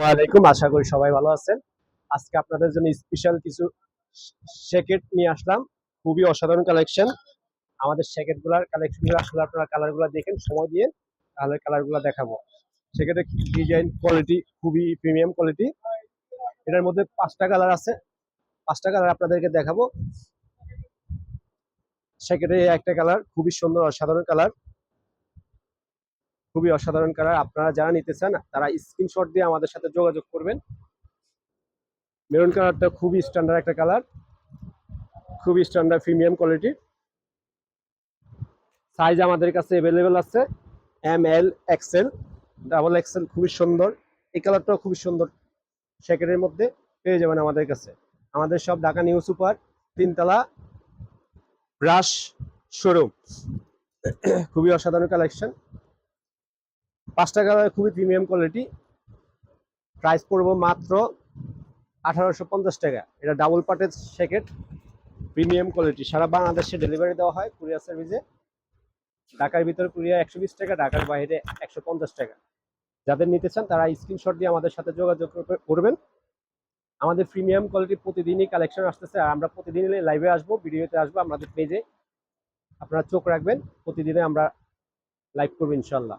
ওয়ালাইকুম, আশা করি সবাই ভালো আছেন। আজকে আপনাদের জন্য স্পেশাল কিছু জ্যাকেট নিয়ে আসলাম। খুবই অসাধারণ কালেকশন আমাদের জ্যাকেটগুলার কালেকশন আসলে আপনারা কালারগুলা দেখেন, সময় দিয়ে তাহলে কালারগুলা দেখাবো। সেক্ষেত্রে ডিজাইন কোয়ালিটি খুবই প্রিমিয়াম কোয়ালিটি এটার মধ্যে পাঁচটা কালার আছে। পাঁচটা কালার আপনাদেরকে দেখাবো। এই একটা কালার খুবই সুন্দর, অসাধারণ কালার খুবই অসাধারণ কালার। আপনারা যারা নিতে চান, তারা স্ক্রিনশট দিয়ে আমাদের সাথে যোগাযোগ করবেন। মেরুন কালারটা খুবই স্ট্যান্ডার্ড একটা কালার। খুবই স্ট্যান্ডার্ড প্রিমিয়াম কোয়ালিটি সাইজ আমাদের কাছে অ্যাভেলেবেল আছে। M L XL double XL খুবই সুন্দর। এই কালারটাও খুবই সুন্দর। জ্যাকেটের মধ্যে পেয়ে যাবেন আমাদের কাছে। আমাদের সব ঢাকা নিউ সুপার তিনতলা ব্রাশ শোরুম খুবই অসাধারণ কালেকশন পাঁচটা কালার খুবই প্রিমিয়াম কোয়ালিটি প্রাইস পড়ব মাত্র আঠারোশো পঞ্চাশ টাকা। এটা ডাবল পার্টের সেকেট প্রিমিয়াম কোয়ালিটি সারা বাংলাদেশে ডেলিভারি দেওয়া হয় কুরিয়ার সার্ভিসে। ঢাকার ভিতরে কুরিয়ার একশো বিশ টাকা, ঢাকার বাইরে একশো পঞ্চাশ টাকা। যাদের নিতে চান তারা স্ক্রিনশট দিয়ে আমাদের সাথে যোগাযোগ করবেন। আমাদের প্রিমিয়াম কোয়ালিটি প্রতিদিনই কালেকশন আসতেছে আর আমরা প্রতিদিনই লাইভে আসব ভিডিওতে আসব। আমাদের পেজে আপনারা চোখ রাখবেন। প্রতিদিনে আমরা লাইভ করব ইনশাল্লাহ